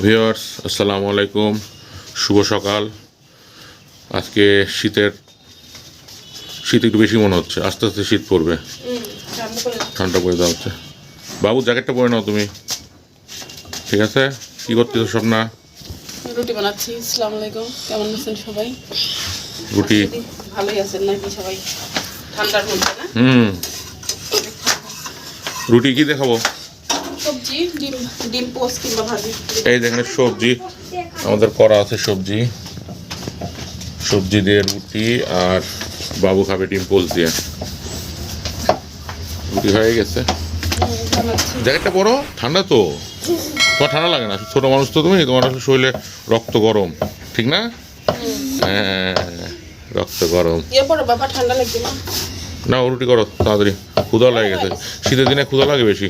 Viewers আসসালামু আলাইকুম। শুভ সকাল। আজকে শীতের শীত একটু বেশি মনে হচ্ছে। আস্তে আস্তে শীত পড়বে। ঠান্ডা পড়ে দেওয়া হচ্ছে। বাবু জ্যাকেটটা পরে নাও তুমি। ঠিক আছে? কি করতেছো স্বপ্না? রুটি বানাচ্ছি। আসসালামু আলাইকুম। কেমন আছেন সবাই? রুটি ভালোই আছেন নাকি সবাই? ঠান্ডার মধ্যে না? হুম। রুটি কি দেখাবো? ডিম ডিম পোস্ট কিংবা ভাজি। এই দেখেন সবজি আমাদের করা আছে সবজি। সবজি দিয়ে রুটি আর বাবু খাবে ডিম পোজ দিয়ে। রুটি হয়ে গেছে। জ্যাকেটটা পরো ঠান্ডা তো। তোমার ঠান্ডা লাগে না? ছোট মানুষ তো তুমি তোমার আসলে শরীরে রক্ত গরম। ঠিক না? হ্যাঁ রক্ত গরম। ইয়ে বাবা ঠান্ডা লাগবে না? রুটি করো তাড়াতাড়ি। ক্ষুধা লাগে গেছে। শীতের দিনে ক্ষুধা লাগে বেশি।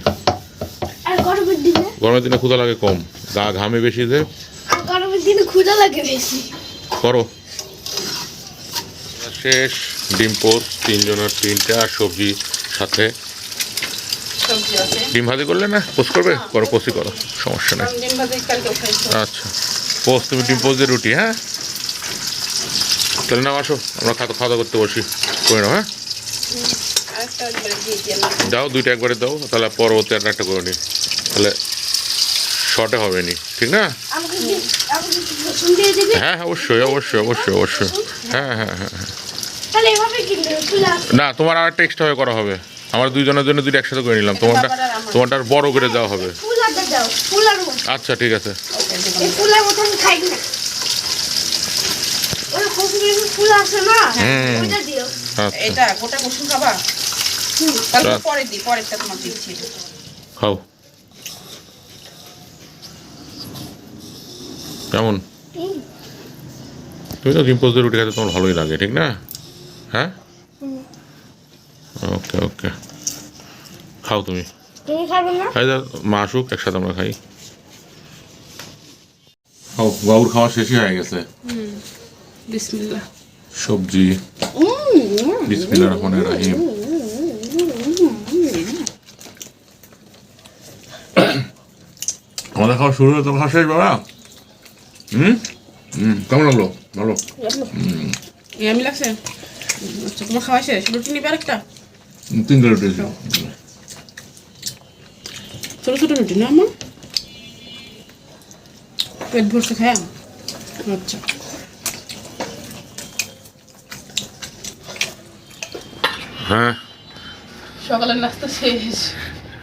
গরমের দিনে ক্ষুধা লাগে কম। গা ঘামে বেশি যে। গরমের দিনে ক্ষুধা লাগে বেশি। করো। শেষ ডিম পোস্ট তিনজনের তিনটা সবজি সাথে। ডিম ভাজি করলে না? পোস্ট করবে? করো পোস্টই করো সমস্যা নেই। আচ্ছা। পোস্ট তুমি ডিম পোস্ট দিয়ে রুটি হ্যাঁ? তাহলে না আসো। আমরা খাওয়া খাওয়া দাওয়া করতে বসি। করে নাও হ্যাঁ? দিয়ে দিয়ে দাও দুইটা একবারে দাও। তাহলে পরবর্তী একটা করে নিই। তাহলে শর্টে হবে নি? ঠিক না হ্যাঁ হ্যাঁ অবশ্যই অবশ্যই অবশ্যই অবশ্যই। হ্যাঁ। হ্যাঁ হ্যাঁ হ্যাঁ। আসবে না তোমার আর একটা এক্সট্রা করা হবে। আমার দুইজনের জন্য দুইটা একসাথে করে নিলাম। তোমারটা। তোমারটা আর বড় করে দেওয়া হবে। আচ্ছা ঠিক আছে। এই ফুলার মতো আমি খাই না ওই কপির ফুল আছে না হুম। ওইটা দিও আচ্ছা এটা গোটা কুসুম খাবা তাহলে আচ্ছা। পরে দিই পরেরটা তোমার দিচ্ছি খাও কেমন? তুমি তো ডিম পোস্ট দিয়ে রুটি খেতে তোমার ভালোই লাগে ঠিক না? হ্যাঁ? ওকে ওকে। খাও তুমি। তুমি খাবে না? খাই দাও মা আসুক একসাথে আমরা খাই। খাও বাবুর খাওয়া শেষই হয়ে গেছে। বিসমিল্লাহ। সবজি। বিসমিল্লাহ রহমান রাহিম। আমাদের খাওয়া শুরু হলো তোর খাওয়া শেষ বাবা? হুম হুম কেমন লাগল ভালো ইয়ামি লাগছে আচ্ছা তোমার খাওয়া শেষ রুটি নিবে আরেকটা হুম, রুটি ছোটো ছোটো রুটি না আমার পেট ভরছে খায় আচ্ছা হ্যাঁ সকালের নাস্তা শেষ।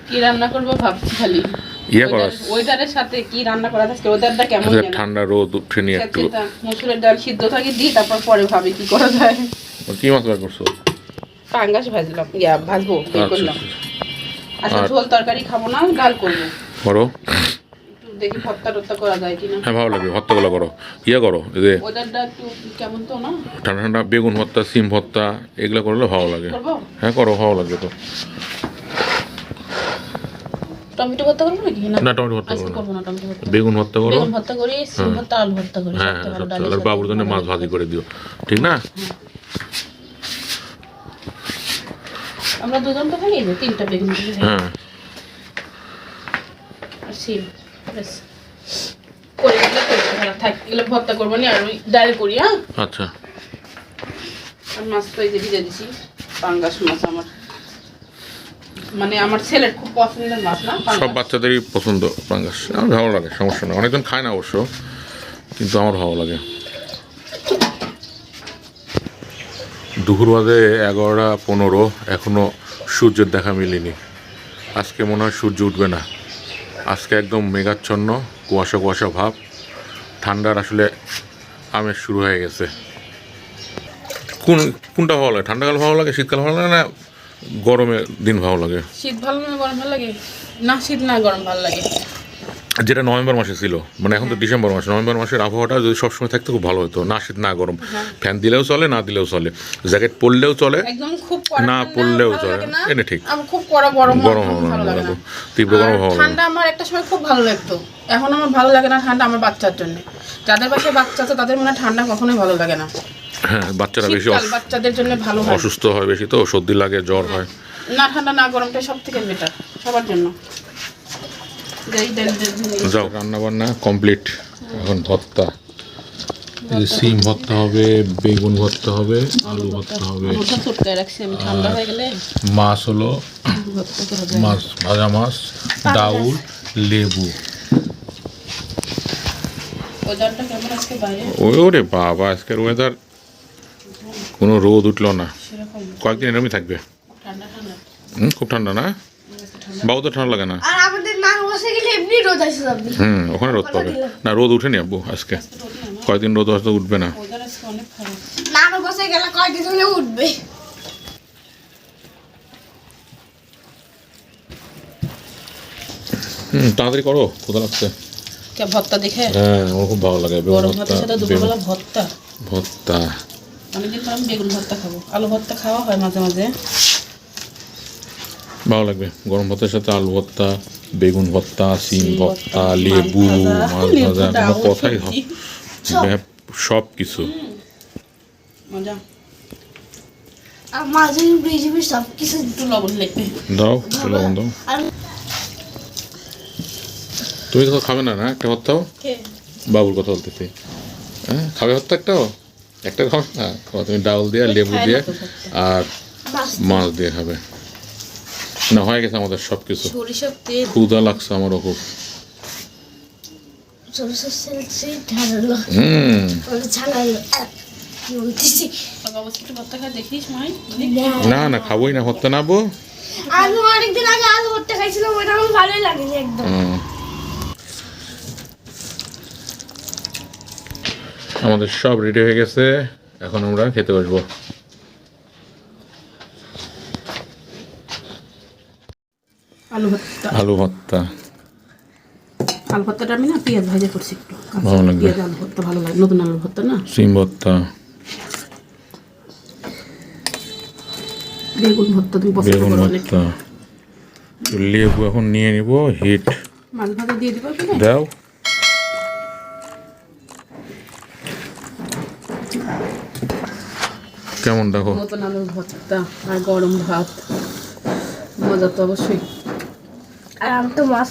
কি রান্না করব ভাবছি খালি। ইয়ে করো ওয়েদারের সাথে কি রান্না করা ওয়েদারটা কেমন আচ্ছা, যেন। ঠান্ডা রোদ উঠে নিয়ে একটু মসুরের ডাল সিদ্ধ থাকে দিই তারপর পরে ভাবি কি করা যায়। কি মাছ বার করছ? পাঙ্গাস ভাজলাম ইয়া ভাজবো বের আচ্ছা করলাম আচ্ছা ঝোল তরকারি খাব না ডাল করব। করো। দেখি ভর্তা টর্তা করা যায় কিনা হ্যাঁ ভালো লাগবে ভর্তাগুলো করো। ইয়ে করো এই যে ওয়েদারটা একটু কেমন তো না? ঠান্ডা ঠান্ডা বেগুন ভর্তা সিম ভর্তা এগুলো করলে ভালো লাগে। হ্যাঁ করো ভালো লাগবে তো। টমেটো ভর্তা করব নাকি? না না টমেটো ভর্তা না। করব না টমেটো ভর্তা। বেগুন ভর্তা করো। বেগুন ভর্তা করি সিম ভর্তা আলু ভর্তা করি হ্যাঁ হ্যাঁ আর বাবুর জন্য মাছ ভাজি করে দিও। ঠিক না? আমরা দুজন তো খাই যে তিনটা বেগুন হ্যাঁ। আর সিম ব্যাস। করে দিলে করতে ভালো থাক এগুলো ভর্তা করব না আর ওই ডাল করি হ্যাঁ? আচ্ছা। আর মাছ তো এই যে ভিজে দিছি পাঙ্গাস মাছ আমার। মানে আমার না সব বাচ্চাদেরই পছন্দ পাঙ্গাস। আমার ভালো লাগে, সমস্যা নেই। অনেকজন খায় না অবশ্য, কিন্তু আমার ভালো লাগে। দুপুর বাজে এগারোটা পনেরো, এখনও সূর্যের দেখা মিলেনি। আজকে মনে হয় সূর্য উঠবে না। আজকে একদম মেঘাচ্ছন্ন, কুয়াশা কুয়াশা ভাব। ঠান্ডার আসলে আমেজ শুরু হয়ে গেছে। কোন, কোনটা ভালো লাগে? ঠান্ডাকাল ভালো লাগে, শীতকাল ভালো লাগে না গরমের দিন ভালো লাগে? শীত ভালো না গরম ভালো লাগে? না শীত না গরম ভালো লাগে। যেটা নভেম্বর মাসে ছিল মানে এখন তো ডিসেম্বর মাসে নভেম্বর মাসের আবহাওয়াটা যদি সবসময় থাকতো খুব ভালো হতো। না শীত না গরম। ফ্যান দিলেও চলে না দিলেও চলে। জ্যাকেট পরলেও চলে খুব না পরলেও চলে। এনে ঠিক। খুব কড়া গরম গরম হবে না, ভালো লাগে তীব্র গরম লাগে ঠান্ডা আমার একটা সময় খুব ভালো লাগতো। এখন আমার ভালো লাগে না ঠান্ডা আমার বাচ্চার জন্য। যাদের বাসায় বাচ্চা আছে তাদের মনে হয় ঠান্ডা কখনোই ভালো লাগে না। হ্যাঁ বাচ্চারা বেশি শীতকাল বাচ্চাদের জন্য ভালো হয়। অসুস্থ হয় বেশি তো সর্দি লাগে জ্বর হয়। না ঠান্ডা না গরমটা সব থেকে বেটার সবার জন্য। যাও। রান্না বান্না কমপ্লিট এখন ভর্তা। এই যে সিম ভর্তা হবে বেগুন ভর্তা হবে আলু ভর্তা। হবে। হয়ে মাছ হলো ভর্তা করা যায় মাছ ভাজা মাছ ডাউল লেবু। ওরে বাবা আজকের ওয়েদার কোনো রোদ উঠল না। কয়েকদিন এরকমই থাকবে। হুম খুব ঠান্ডা না? বাবু তো ঠান্ডা লাগে না। হুম ওখানে রোদ পাবে। না রোদ উঠেনি আব্বু আজকে। কয়েকদিন রোদ আসতে উঠবে না। উঠবে। হুম তাড়াতাড়ি করো কোথা লাগছে। ভর্তা দেখে? হ্যাঁ আমার খুব ভালো লাগে ভর্তা। ভর্তা। অনেকদিন পর আমি বেগুন ভর্তা খাব। আলু ভর্তা খাওয়া হয় মাঝে মাঝে। ভালো লাগবে। গরম ভাতের সাথে আলু ভর্তা বেগুন ভর্তা সিম ভর্তা লেবু মাছ ভাজা কোনো কথাই সবজি। সব। কিছু। মজা। মাঝে বিজিবি সব কিছু একটু লবণ লাগবে। দাও একটু লবণ দাও। তুমি তো খাবে না না? একটা ভর্তাও? বাবুর কথা বলতেছি। হ্যাঁ খাবে ভর্তা একটাও? একটা খাবে না খাও, তুমি ডাউল দিয়ে লেবু দিয়ে আর মাছ দিয়ে হবে না হয়ে গেছে আমাদের সব কিছু সরিষার তেল। ক্ষুদা লাগছে আমার খুব না। না খাবোই না ভর্তা না বো আমি অনেকদিন আগে আলু ভর্তা খাইছিলাম ওটা আমার ভালোই লাগেনি একদম। আমাদের সব রেডি হয়ে গেছে। এখন আমরা খেতে বসবো। আলু ভর্তা। আলু ভর্তা। আলু ভর্তাটা আমি না পেঁয়াজ ভাজা করছি একটু। ভালো লাগবে। পেঁয়াজ আলু ভর্তা ভালো লাগে। নতুন আলু ভর্তা না? সিম ভর্তা। বেগুন ভর্তা তুমি পছন্দ করো ভর্তা। লেবু এখন নিয়ে নিব হিট মাছ ভাজা দিয়ে দিবা দাও। কেমন দেখো নতুন আলুর ভর্তা আর গরম ভাত। মজা তো অবশ্যই। আর আমি তো মাছ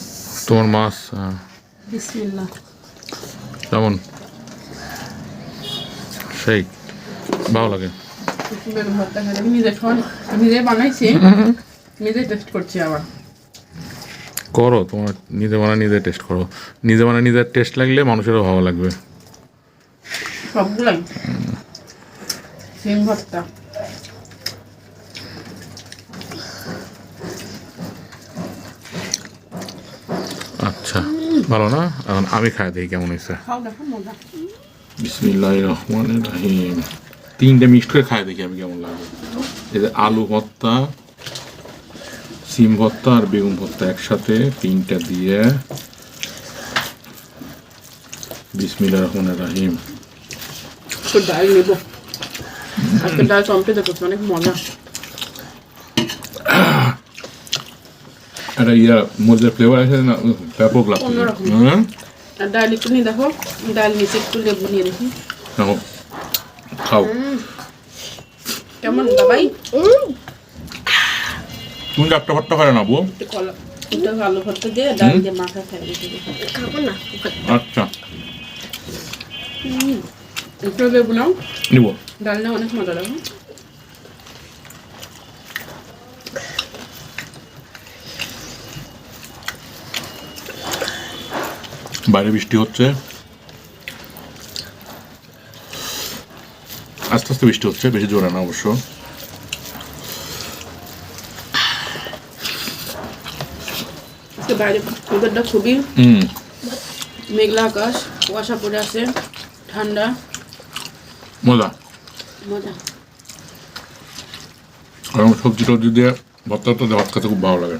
তোমার মাছ হ্যাঁ। বিসমিল্লা কেমন? সেই ভালো লাগে। বেগুন ভর্তা খাই আমি নিজে খাওয়া নিজে বানাইছি নিজে টেস্ট করছি আবার। করো তোমার নিজে বানা নিজে টেস্ট করো। নিজে বানা নিজের টেস্ট লাগলে মানুষেরও ভালো লাগবে। সবগুলাই। সিম ভর্তা। আচ্ছা ভালো না? এখন আমি খাই দেখি কেমন হয়েছে। খাও দেখো মজা। বিসমিল্লাহ রহমান রাহিম। তিনটে মিক্সড করে খাই দেখি আমি কেমন লাগে। এই যে আলু ভর্তা সিম ভর্তা আর বেগুন ভর্তা একসাথে তিনটা দিয়ে বিসমিল্লাহ রহমান রাহিম। ডাল নেব। আজকে ডাল চমচে করছে অনেক মজা। একটা ইয়া মধ্যে ফ্লেভার আছে না ব্যাপক লাগছে। হুম? ডাল একটু নিয়ে দেখো ডাল নিচে একটু লেবু নিয়ে দেখি। নাও, খাও। কেমন বাবাই তুমি একটা ভর্তা খাই না বউ? আলু ভর্তা দিয়ে ডাল দিয়ে মাখা খাই খাব না আচ্ছা। একটু লেবু নাও। নিব। ডাল না অনেক মজা লাগে। বাইরে বৃষ্টি হচ্ছে। আস্তে আস্তে বৃষ্টি হচ্ছে বেশি জোরে না অবশ্য। বাইরে ওদেরটা খুবই হুম। মেঘলা আকাশ কুয়াশা পড়ে আছে ঠান্ডা। মজা। মজা। আমার সবজি টবজি দিয়ে ভর্তা তো ভাত খেতে খুব ভালো লাগে।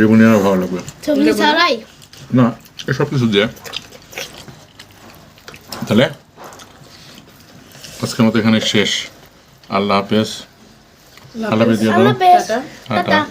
রেবুনি আর ভালো লাগবে না। এসব কিছু দিয়ে। তাহলে আজকের মতো এখানে শেষ। আল্লাহ হাফেজ। আল্লাহ হাফেজ। দিয়ে দাও